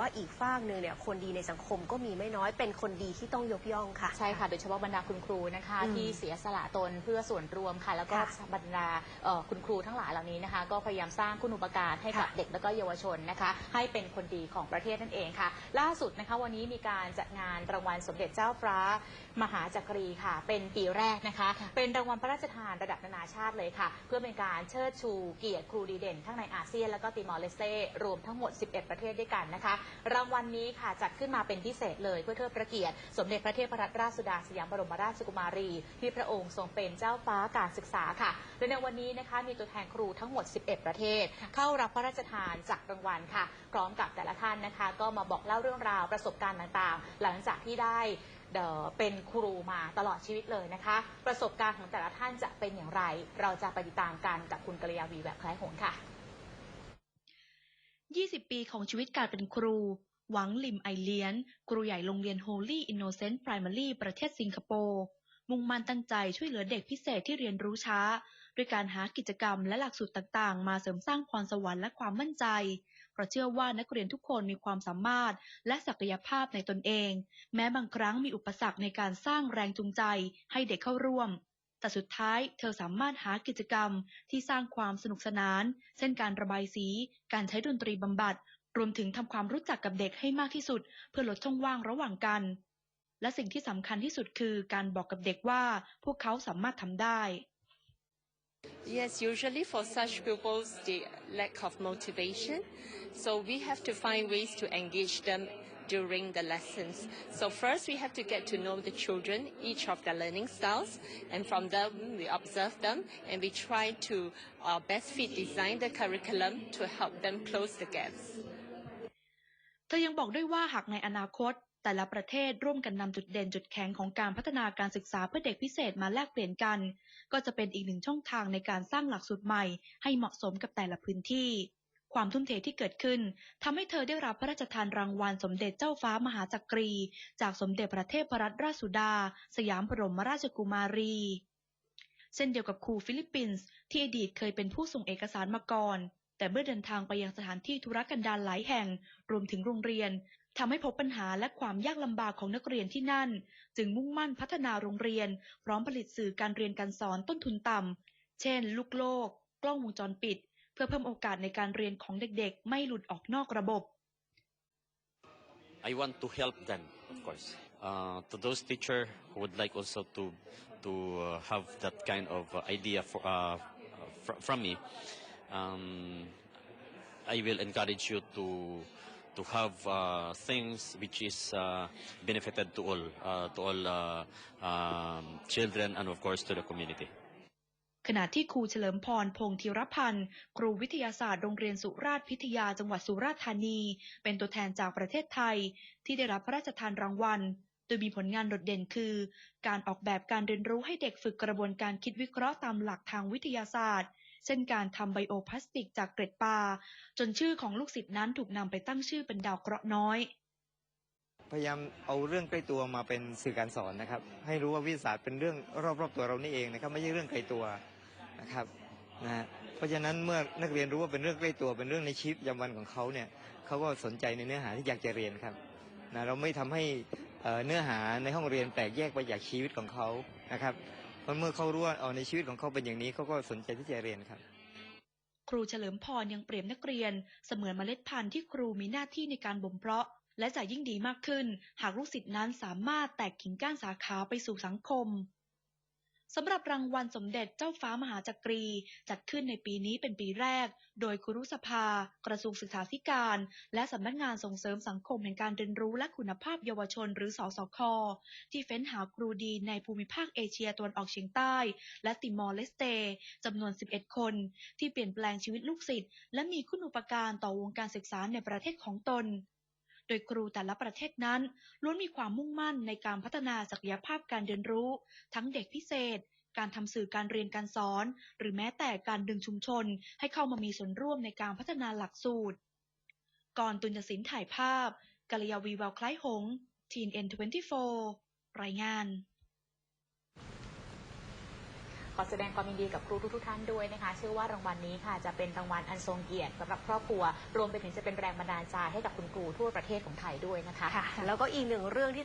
ว่าอีกฝากหนึ่งเนี่ยคนดีในสังคมก็มีไม่น้อยเป็นคนดีที่ต้องยกย่องค่ะ ใช่ค่ะ โดยเฉพาะบรรดาคุณครูนะคะอืมที่เสียสละตนเพื่อส่วนรวมค่ะ แล้วก็ค่ะบรรดาเอ่อคุณครูทั้งหลายเหล่านี้นะคะ ก็พยายามสร้างคุณอุปการให้กับค่ะเด็กและก็เยาวชนนะคะ ให้เป็นคนดีของประเทศนั่นเองค่ะ ล่าสุดนะคะวันนี้มีการจัดงานรางวัลสมเด็จเจ้าฟ้ามหาจักรีค่ะ เป็นปีแรกนะคะ เป็นรางวัลพระราชทานระดับนานาชาติเลยค่ะ เพื่อเป็นการเชิดชูเกียรติครูดีเด่น ทั้งในอาเซียนและก็ติมอร์เลสเต้รวมทั้งหมด 11 ประเทศด้วยกันนะคะรางวัลนี้ค่ะจัดขึ้นมาเป็นพิเศษเลยเพื่อเทิดพระเกียรติ สมเด็จพระเทพรัตนราชสุดาสยามบรมราชกุมารี ที่พระองค์ทรงเป็นเจ้าฟ้าการศึกษาค่ะโดยในวันนี้นะคะมีตัวแทนครูทั้งหมด 11 ประเทศ เข้ารับพระราชทานจากรางวัลค่ะ พร้อมกับแต่ละท่านนะคะ ก็มาบอกเล่าเรื่องราวประสบการณ์ต่างๆ หลังจากที่ได้เป็นครูมาตลอดชีวิตเลยนะคะ ประสบการณ์ของแต่ละท่านจะเป็นอย่างไร เราจะไปติดตามกันกับคุณกัลยาวีแบบคล้ายหนค่ะ 20 ปีของชีวิตการเป็นครู หวังลิมไอเลียน ครูใหญ่โรงเรียน Holy Innocent Primary ประเทศสิงคโปร์มุ่งมั่นตั้งใจช่วยเหลือเด็กพิเศษที่เรียนรู้ช้า ด้วยการหากิจกรรมและหลักสูตรต่างๆ มาเสริมสร้างพรสวรรค์และความมั่นใจ เพราะเชื่อว่านักเรียนทุกคนมีความสามารถและศักยภาพในตนเอง แม้บางครั้งมีอุปสรรคในการสร้างแรงจูงใจให้เด็กเข้าร่วม แต่สุดท้ายเธอสามารถหากิจกรรมที่สร้างความสนุกสนาน เช่นการระบายสี การใช้ดนตรีบำบัด รวมถึงทำความรู้จักกับเด็กให้มากที่สุด เพื่อลดช่องว่างระหว่างกัน และสิ่งที่สำคัญที่สุดคือการบอกกับเด็กว่าพวกเขาสามารถทำได้ Yes, usually for such pupils, the lack of motivation. So we have to find ways to engage them during the lessons. So first we have to get to know the children, each of their learning styles, and from them we observe them and we try to uh, best fit design the curriculum to help them close the gaps. เธอยังบอกด้วยว่าหากในอนาคต แต่ละประเทศร่วมกันนำจุดเด่นจุดแข็งของการพัฒนาการศึกษาเพื่อเด็กพิเศษมาแลกเปลี่ยนกัน ก็จะเป็นอีกหนึ่งช่องทางในการสร้างหลักสูตรใหม่ ให้เหมาะสมกับแต่ละพื้นที่ ความทุ่มเทที่เกิดขึ้นทำให้เธอได้รับพระราชทานรางวัลสมเด็จเจ้าฟ้ามหาจักรี จากสมเด็จพระเทพรัตนราชสุดา สยามบรมราชกุมารี เช่นเดียวกับครูฟิลิปปินส์ที่อดีตเคยเป็นผู้ส่งเอกสารมาก่อน แต่เมื่อเดินทางไปยังสถานที่ธุรกันดารหลายแห่ง รวมถึงโรงเรียนทำให้พบปัญหาและความยากลำบากของนักเรียนที่นั่น จึงมุ่งมั่นพัฒนาโรงเรียน พร้อมผลิตสื่อการเรียนการสอนต้นทุนต่ำ เช่น ลูกโลก กล้องวงจรปิด พื่อเพิ่มโอกาสในการเรียนของเด็กๆ ไม่หลุดออกนอกระบบ I want to help them, of course. Uh, to those teachers who would like also to to uh, have that kind of uh, idea for, uh, fr- from me, um, I will encourage you to to have uh, things which is uh, benefited to all uh, to all uh, um, children and of course to the community. ขณะที่ครูเฉลิมพรพงษ์ธีรพันธ์ ครูวิทยาศาสตร์โรงเรียนสุราษฎร์พิทยาจังหวัดสุราษฎร์ธานี เป็นตัวแทนจากประเทศไทย ที่ได้รับพระราชทานรางวัล โดยมีผลงานโดดเด่นคือ การออกแบบการเรียนรู้ให้เด็กฝึกกระบวนการคิดวิเคราะห์ตามหลักทางวิทยาศาสตร์ เช่นการทำไบโอพลาสติกจากเกล็ดปลาจนชื่อของลูกศิษย์นั้นถูกนำไปตั้งชื่อเป็นดาวเคราะห์น้อยพยายามเอาเรื่องใกล้ตัวมาเป็นสื่อการสอนนะครับ ให้รู้ว่าวิทยาศาสตร์เป็นเรื่องรอบๆตัวเรานี่เองนะครับ ไม่ใช่เรื่องไกลตัว นะครับนะเพราะฉะนั้นเมื่อนักเรียนรู้ว่าเป็นเรื่องใกล้ตัวเป็นเรื่องในชีวิตประจำวันของเขาเนี่ยเขาก็สนใจในเนื้อหาที่อยากจะเรียนครับนะเราไม่ทำให้เนื้อหาในห้องเรียนแตกแยกไปจากชีวิตของเขานะครับเพราะเมื่อเขารู้ว่าเอาในชีวิตของเขาเป็นอย่างนี้เขาก็สนใจที่จะเรียนครับ ครูเฉลิมพรยังเปรียบนักเรียน เสมือนเมล็ดพันธุ์ที่ครูมีหน้าที่ในการบ่มเพาะ และจะยิ่งดีมากขึ้น หากลูกศิษย์นั้นสามารถแตกกิ่งก้านสาขาไปสู่สังคม สำหรับรางวัลสมเด็จเจ้าฟ้ามหาจักรี จัดขึ้นในปีนี้เป็นปีแรก โดยครุสภา กระทรวงศึกษาธิการ และสำนักงานส่งเสริมสังคมแห่งการเรียนรู้และคุณภาพเยาวชนหรือสสค ที่เฟ้นหาครูดีในภูมิภาคเอเชียตะวันออกเฉียงใต้ และติมอร์เลสเตจำนวน 11 คน ที่เปลี่ยนแปลงชีวิตลูกศิษย์และมีคุณอุปการต่อวงการศึกษาในประเทศของตน โดยครูแต่ละประเทศนั้นล้วนมีความมุ่งมั่นในการพัฒนาศักยภาพการเรียนรู้ ทั้งเด็กพิเศษ การทำสื่อการเรียนการสอน หรือแม้แต่การดึงชุมชน ให้เข้ามามีส่วนร่วมในการพัฒนาหลักสูตร ก่อนตุนยศินถ่ายภาพกัลยาวีวาวคล้ายหงทีนเอ็นทเวนตี้โฟรายงาน อแสดงความยินดีกับครูทุกๆท่านด้วยนะคะเชื่อว่ารางวัลนี้ค่ะจะเป็นรางวัลอันทรงเกียรติสำหรับครอบครัว รวมไปถึงจะเป็นแรงบันดาลใจให้กับคุณครูทั่วประเทศของไทยด้วยนะคะคะแล้วก็อีกหนึ่งเรื่องที่